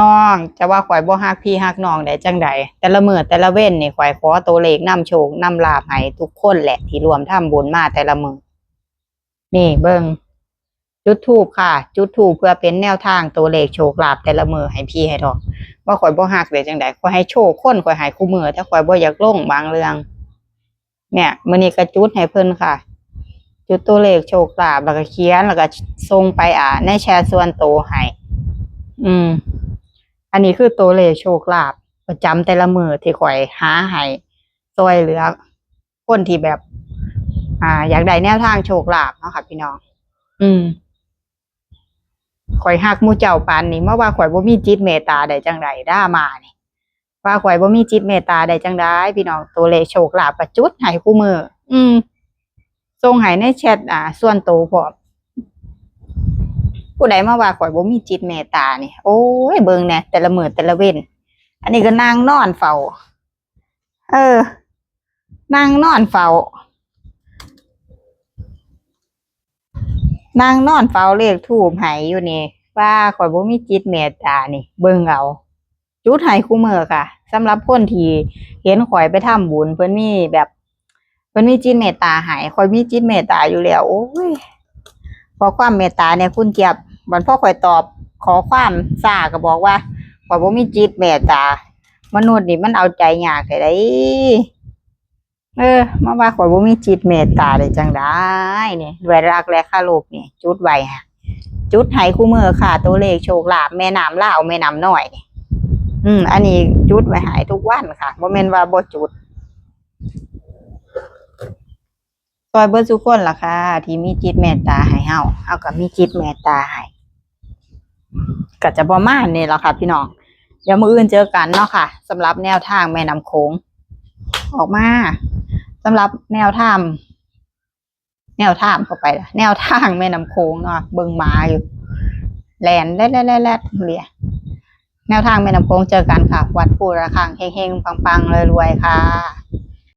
น้อง จะว่าข่อยบ่ฮักพี่ฮักน้องได้จังใดแต่ละมือแต่ละเว้นนี่ข่อยขอตัวเลขนำโชคนำลาภให้ทุกคนแหละที่รวมทำบุญมาแต่ละมือนี่เบิ่งจุดทูปค่ะ จุดทูปเพื่อเป็นแนวทางตัวเลขโชคลาภแต่ละมือให้พี่ให้น้องว่าข่อยบ่ฮักได้จังใดข่อยให้โชคคนข่อยให้คู่มือแต่ข่อยบ่อยากลงบางเรื่อง เนี่ยมื้อนี้ก็จุดให้เพิ่นค่ะจุดตัวเลขโชคลาภแล้วก็เขียนแล้วก็ส่งไปอ่าในแชร์ส่วนตัวให้อืม อันนี้คือตัวเลขโชคลาภประจำแต่ละมือที่ข่อยหาให้ซอยเหลือคนที่แบบ อ่า อยากได้แนวทางโชคลาภเนาะค่ะพี่น้อง อืมข่อยหักมูเจ้าปานนี้มาว่าข่อยบ่มีจิตเมตตาได้จังไดด่ามานี่ว่าข่อยบ่มีจิตเมตตาได้จังไดพี่น้องตัวเลขโชคลาภประจุดให้คู่มืออืมส่งให้ในแชทอ่า ส่วนตัวพร้อม ผู้ใดมาว่าข่อยบ่มีจิตเมตตานี่โอ้ยเบิ่งแน่แต่ละมือแต่ละเว้นอันนี้ก็นางนอนเฝ้า เออนางนอนเฝ้านางนอนเฝ้าเลขทูบให้อยู่นี่ว่าข่อยบ่มีจิตเมตตานี่ เบิ่งเอาจุดให้คู่มือค่ะสำหรับคนที่เห็นข่อยไปทำบุญเพิ่นมีแบบเพิ่นมีจิตเมตตาให้ข่อยมีจิตเมตตาอยู่แล้ว โอ้ยขอความเมตตาเนี่ยคุณเจี๊ยบ วันพ่อข่อยตอบขอความซาก็บอกว่าข่อยบ่มีจิตเมตตามนุษย์นี่มันเอาใจยากได้เออ มาว่าข่อยบ่มีจิตเมตตาได้จังได้เนี่ยด้วยรักและคารพนี่ จุดไว้ฮะจุดให้คู่มือค่ะ ตัวเลขโชคลาภแม่น้ำลาแม่น้ำน้อยนี่อืม อันนี้จุดไว้หายทุกวันค่ะบ่แม่นว่าบ่จุดซอยเบิดทุกคนล่ะค่ะ ที่มีจิตเมตตาให้เฮาเฮาก็มีจิตเมตตาให้ ก็จะประมาณนี้ล่ะค่ะ พี่น้องเดี๋ยวมืออื่นเจอกันเนาะค่ะสำหรับแนวทางแม่น้ำโขงออกมาสำหรับแนวทางแนวทางเข้าไปล่ะแนวทางแม่น้ำโขงเนาะเบิ่งมาอยู่แลนแลดแลดแลดแลดเรียแนวทางแม่น้ำโขงเจอกันค่ะ วัดปูระฆังเฮงๆปังๆรวยๆค่ะ